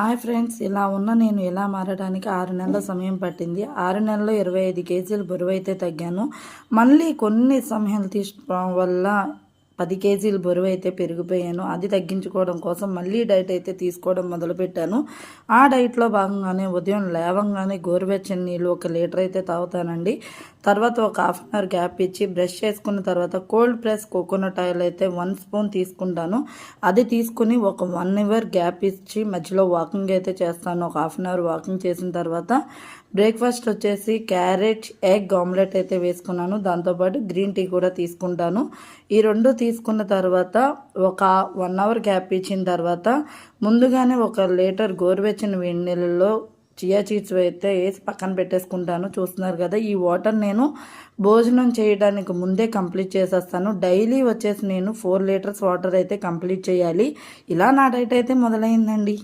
Hi friends ఇలా ఉన్న నేను ఎలా మారడానికి ఆరు నెలల సమయం పట్టింది. ఆరు నెలల్లో ఇరవై ఐదు కేజీలు బరువు అయితే తగ్గాను. మళ్ళీ కొన్ని సమయాలు తీసుకోవడం వల్ల పది కేజీలు బరువు అయితే పెరిగిపోయాను. అది తగ్గించుకోవడం కోసం మళ్ళీ డైట్ అయితే తీసుకోవడం మొదలుపెట్టాను. ఆ డైట్లో భాగంగానే ఉదయం లేవంగానే గోరువెచ్చని నీళ్ళు ఒక లీటర్ అయితే తాగుతానండి. తర్వాత ఒక హాఫ్ అన్ అవర్ గ్యాప్ ఇచ్చి బ్రష్ చేసుకున్న తర్వాత కోల్డ్ ప్రెస్ కోకోనట్ ఆయిల్ అయితే వన్ స్పూన్ తీసుకుంటాను. అది తీసుకుని ఒక వన్ అవర్ గ్యాప్ ఇచ్చి మధ్యలో వాకింగ్ అయితే చేస్తాను. ఒక హాఫ్ అన్ అవర్ వాకింగ్ చేసిన తర్వాత బ్రేక్ఫాస్ట్ వచ్చేసి క్యారెట్ ఎగ్ ఆమ్లెట్ అయితే వేసుకున్నాను. దాంతోపాటు గ్రీన్ టీ కూడా తీసుకుంటాను. ఈ రెండు తీసుకున్న తర్వాత ఒక వన్ అవర్ గ్యాప్ ఇచ్చిన తర్వాత ముందుగానే ఒక లీటర్ గోరువెచ్చని వేడి నీళ్ళలో చియా చీట్స్ అయితే వేసి పక్కన పెట్టేసుకుంటాను. చూస్తున్నారు కదా ఈ వాటర్ నేను భోజనం చేయడానికి ముందే కంప్లీట్ చేసేస్తాను. డైలీ వచ్చేసి నేను ఫోర్ లీటర్స్ వాటర్ అయితే కంప్లీట్ చేయాలి. ఇలా నా డైట్ అయితే మొదలైందండి.